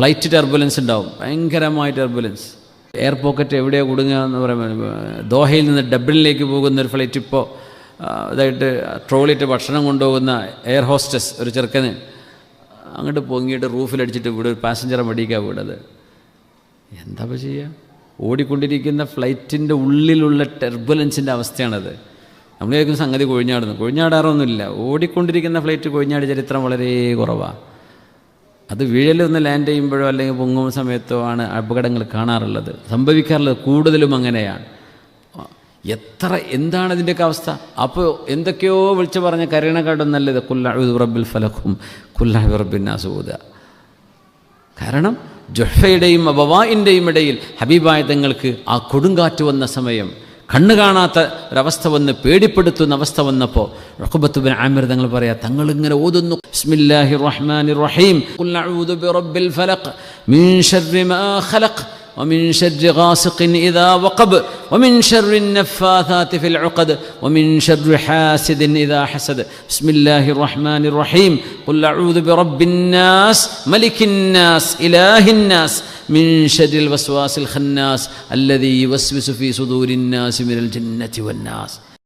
Flight turbulence ഉണ്ടാവും. ഭയങ്കരമായ turbulence. Air pocket എവിടെയാണ് കൊടുങ്ങുക എന്ന് പറയുമ്പോൾ ദോഹയിൽ നിന്ന് ഡബ്ലിനിലേക്ക് പോകുന്ന ഒരു ഫ്ലൈറ്റ് ഇപ്പോൾ ഇതായിട്ട് ട്രോളിയിട്ട് ഭക്ഷണം കൊണ്ടുപോകുന്ന എയർ ഹോസ്റ്റസ് ഒരു ചെറുക്കന് അങ്ങോട്ട് പൊങ്ങിയിട്ട് റൂഫിലടിച്ചിട്ട് വീട് പാസഞ്ചറെ മടിക്കാൻ വീടത് എന്താ ചെയ്യുക ഓടിക്കൊണ്ടിരിക്കുന്ന ഫ്ലൈറ്റിന്റെ ഉള്ളിലുള്ള ടെർബുലൻസിന്റെ അവസ്ഥയാണത്. നമ്മൾ കേൾക്കുന്ന സംഗതി കൊഴിഞ്ഞാടുന്നു. കൊഴിഞ്ഞാടാറൊന്നുമില്ല. ഓടിക്കൊണ്ടിരിക്കുന്ന ഫ്ലൈറ്റ് കൊഴിഞ്ഞാട് ചരിത്രം വളരെ കുറവാണ് അത് വീഴലൊന്ന് ലാൻഡ് ചെയ്യുമ്പോഴോ അല്ലെങ്കിൽ പൊങ്ങും സമയത്തോ ആണ് അപകടങ്ങൾ കാണാറുള്ളത്. സംഭവിക്കാറുള്ളത് കൂടുതലും അങ്ങനെയാണ്. എത്ര എന്താണ് ഇതിന്റെയൊക്കെ അവസ്ഥ? അപ്പോൾ എന്തൊക്കെയോ വിളിച്ചു പറഞ്ഞ കരുണക്കാട്ടും നല്ലത്. കുല്ലാഹു റബ്ബിൽ ഫലഖും കുല്ലാഹു റബ്ബിൻ നാസൂദ കാരണം ജൊഹയുടെയും അബവായിന്റെയും ഇടയിൽ ഹബീബായ തങ്ങൾക്ക് ആ കൊടുങ്കാറ്റ് വന്ന സമയം കണ്ണു കാണാത്ത ഒരവസ്ഥ വന്ന് പേടിപ്പെടുത്തുന്ന അവസ്ഥ വന്നപ്പോൾ റഹബത്തുബിൻ ആമിർ തങ്ങൾ പറയാ തങ്ങൾ ഇങ്ങനെ ഓതുന്നു ബിസ്മില്ലാഹി റഹീം ومن شر غاسق إذا وقب ومن شر النفاثات في العقد ومن شر حاسد إذا حسد. بسم الله الرحمن الرحيم. قل أعوذ برب الناس ملك الناس إله الناس من شر الوسواس الخناس الذي يوسوس في صدور الناس من الجنة والناس.